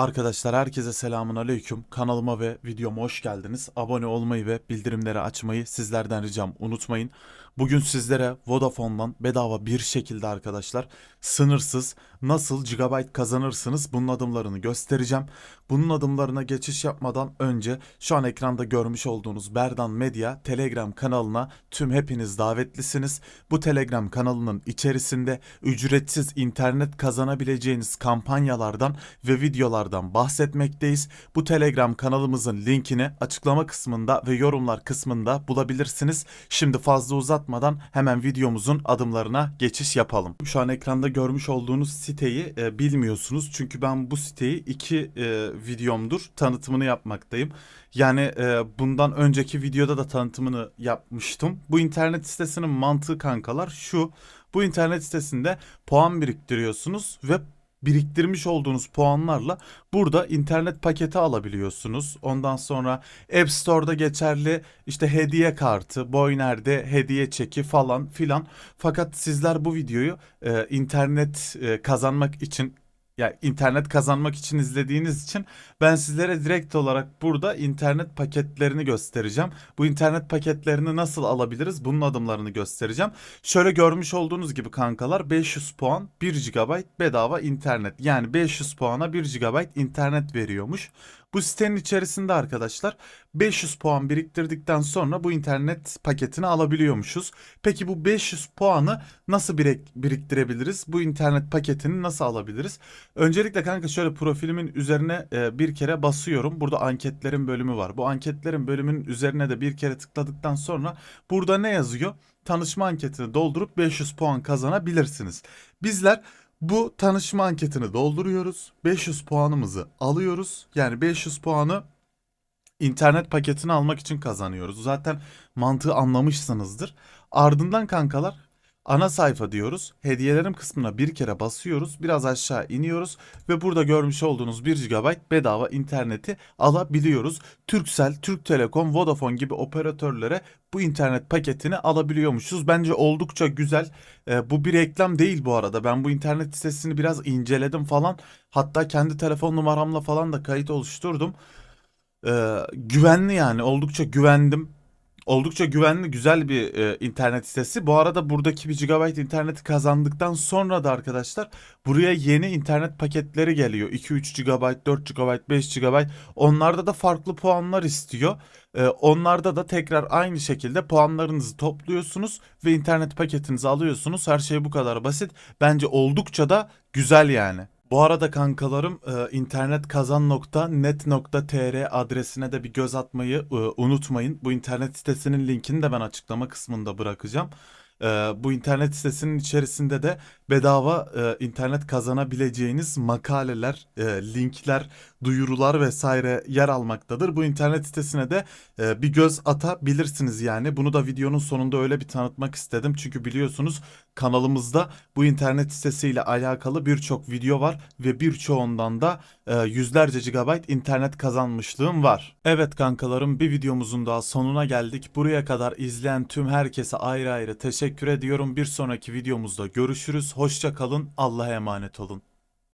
Arkadaşlar herkese selamun aleyküm. Kanalıma ve videoma hoş geldiniz. Abone olmayı ve bildirimleri açmayı sizlerden ricam unutmayın. Bugün sizlere Vodafone'dan bedava bir şekilde arkadaşlar sınırsız nasıl gigabyte kazanırsınız bunun adımlarını göstereceğim. Bunun adımlarına geçiş yapmadan önce şu an ekranda görmüş olduğunuz Berdan Medya Telegram kanalına tüm hepiniz davetlisiniz. Bu Telegram kanalının içerisinde ücretsiz internet kazanabileceğiniz kampanyalardan ve videolardan bahsetmekteyiz. Bu Telegram kanalımızın linkini açıklama kısmında ve yorumlar kısmında bulabilirsiniz. Şimdi fazla uzatmadan hemen videomuzun adımlarına geçiş yapalım. Şu an ekranda görmüş olduğunuz siteyi e, bilmiyorsunuz. Çünkü ben bu siteyi iki e, videomdur tanıtımını yapmaktayım. Yani e, bundan önceki videoda da tanıtımını yapmıştım. Bu internet sitesinin mantığı kankalar şu. Bu internet sitesinde puan biriktiriyorsunuz ve biriktirmiş olduğunuz puanlarla burada internet paketi alabiliyorsunuz. Ondan sonra App Store'da geçerli işte hediye kartı, Boyner'de hediye çeki falan filan. Fakat sizler bu videoyu e, internet e, kazanmak için ya internet kazanmak için izlediğiniz için ben sizlere direkt olarak burada internet paketlerini göstereceğim. Bu internet paketlerini nasıl alabiliriz? Bunun adımlarını göstereceğim. Şöyle görmüş olduğunuz gibi kankalar 500 puan 1 GB bedava internet. Yani 500 puana 1 GB internet veriyormuş. Bu sitenin içerisinde arkadaşlar 500 puan biriktirdikten sonra bu internet paketini alabiliyormuşuz. Peki bu 500 puanı nasıl biriktirebiliriz? Bu internet paketini nasıl alabiliriz? Öncelikle kanka şöyle profilimin üzerine e, bir kere basıyorum. Burada anketlerin bölümü var. Bu anketlerin bölümünün üzerine de bir kere tıkladıktan sonra burada ne yazıyor? Tanışma anketini doldurup 500 puan kazanabilirsiniz. Bizler bu tanışma anketini dolduruyoruz. 500 puanımızı alıyoruz. Yani 500 puanı internet paketini almak için kazanıyoruz. Zaten mantığı anlamışsınızdır. Ardından kankalar ana sayfa diyoruz. Hediyelerim kısmına bir kere basıyoruz. Biraz aşağı iniyoruz ve burada görmüş olduğunuz 1 GB bedava interneti alabiliyoruz. Turkcell, Türk Telekom, Vodafone gibi operatörlere bu internet paketini alabiliyormuşuz. Bence oldukça güzel. Ee, bu bir reklam değil bu arada. Ben bu internet sitesini biraz inceledim falan. Hatta kendi telefon numaramla falan da kayıt oluşturdum. Ee, güvenli yani oldukça güvendim. Oldukça güvenli güzel bir e, internet sitesi. Bu arada buradaki 1 GB interneti kazandıktan sonra da arkadaşlar buraya yeni internet paketleri geliyor. 2-3 GB, 4 GB, 5 GB. Onlarda da farklı puanlar istiyor. E, onlarda da tekrar aynı şekilde puanlarınızı topluyorsunuz ve internet paketinizi alıyorsunuz. Her şey bu kadar basit. Bence oldukça da güzel yani. Bu arada kankalarım e, internetkazan.net.tr adresine de bir göz atmayı e, unutmayın. Bu internet sitesinin linkini de ben açıklama kısmında bırakacağım. E, bu internet sitesinin içerisinde de bedava e, internet kazanabileceğiniz makaleler, e, linkler, duyurular vesaire yer almaktadır. Bu internet sitesine de e, bir göz atabilirsiniz yani. Bunu da videonun sonunda öyle bir tanıtmak istedim. Çünkü biliyorsunuz kanalımızda bu internet sitesiyle alakalı birçok video var ve birçoğundan da e, yüzlerce GB internet kazanmışlığım var. Evet kankalarım bir videomuzun daha sonuna geldik. Buraya kadar izleyen tüm herkese ayrı ayrı teşekkür ediyorum. Bir sonraki videomuzda görüşürüz. Hoşça kalın. Allah'a emanet olun.